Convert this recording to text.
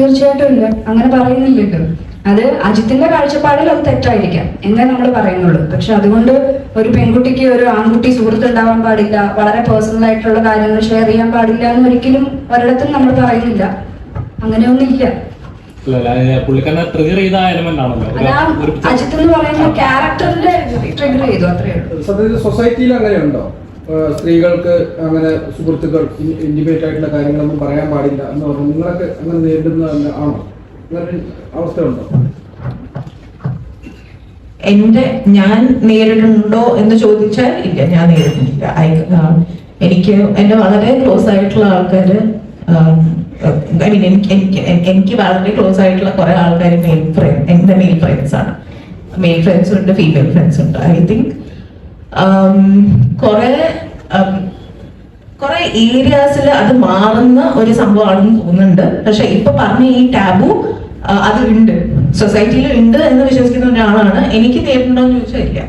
തീർച്ചയായിട്ടും ഇല്ല. അങ്ങനെ പറയുന്നില്ലല്ലോ. അത് അജിത്തിന്റെ കാഴ്ചപ്പാടിൽ അത് തെറ്റായിരിക്കാം. എന്നേ നമ്മൾ പറയുന്നുള്ളൂ. പക്ഷെ അതുകൊണ്ട് ഒരു പെൺകുട്ടിക്ക് ഒരു ആൺകുട്ടി സുഹൃത്ത് ഉണ്ടാവാൻ പാടില്ല വളരെ പേഴ്സണൽ ആയിട്ടുള്ള കാര്യങ്ങൾ ഷെയർ ചെയ്യാൻ പാടില്ല എന്ന് ഒരിക്കലും ഒരിടത്തും നമ്മൾ പറയുന്നില്ല. അങ്ങനെയൊന്നുമില്ല അജിത്ത് എന്ന് പറയുന്ന ക്യാരക്ടറിന്റെ ട്രിഗർ ചെയ്തു അത്രേ ഉള്ളൂ. സൊസൈറ്റിയിൽ അങ്ങനെയുണ്ടോ? സ്ത്രീകൾക്ക് അങ്ങനെ സുഹൃത്തുക്കൾ ഇൻഡിമേറ്റ് ആയിട്ടുള്ള കാര്യങ്ങളൊന്നും പറയാൻ പാടില്ല എന്ന് പറഞ്ഞു നിങ്ങളൊക്കെ അങ്ങനെ നേരിടുന്ന ആണോ? അങ്ങനെ അവസ്ഥയുണ്ടോ? എന്റെ ഞാൻ നേരിടുന്നുണ്ടോ എന്ന് ചോദിച്ചാൽ ഇല്ല ഞാൻ നേരിടുന്നില്ല. എനിക്ക് എന്റെ വളരെ ക്ലോസ് ആയിട്ടുള്ള ആൾക്കാർ ഐ മീൻ എനിക്ക് എനിക്ക് എനിക്ക് വളരെ ക്ലോസ് ആയിട്ടുള്ള കുറെ ആൾക്കാർ മെയിൽ ഫ്രണ്ട് എന്റെ മെയിൽ ഫ്രണ്ട്സ് ആണ്. മെയിൽ ഫ്രണ്ട്സ് ഉണ്ട് ഫീമെയിൽ ഫ്രണ്ട്സ് ഉണ്ട്. ഐ തിങ്ക് കുറെ കുറെ ഏരിയാസിൽ അത് മാറുന്ന ഒരു സംഭവമാണെന്ന് തോന്നുന്നുണ്ട്. പക്ഷെ ഇപ്പൊ പറഞ്ഞ ഈ ടാബു അത് ഉണ്ട്. സൊസൈറ്റിയിൽ ഉണ്ട് എന്ന് വിശ്വസിക്കുന്ന ഒരാളാണ്. എനിക്ക് നേരിട്ടുണ്ടോ എന്ന് ചോദിച്ചാൽ ഇല്ല.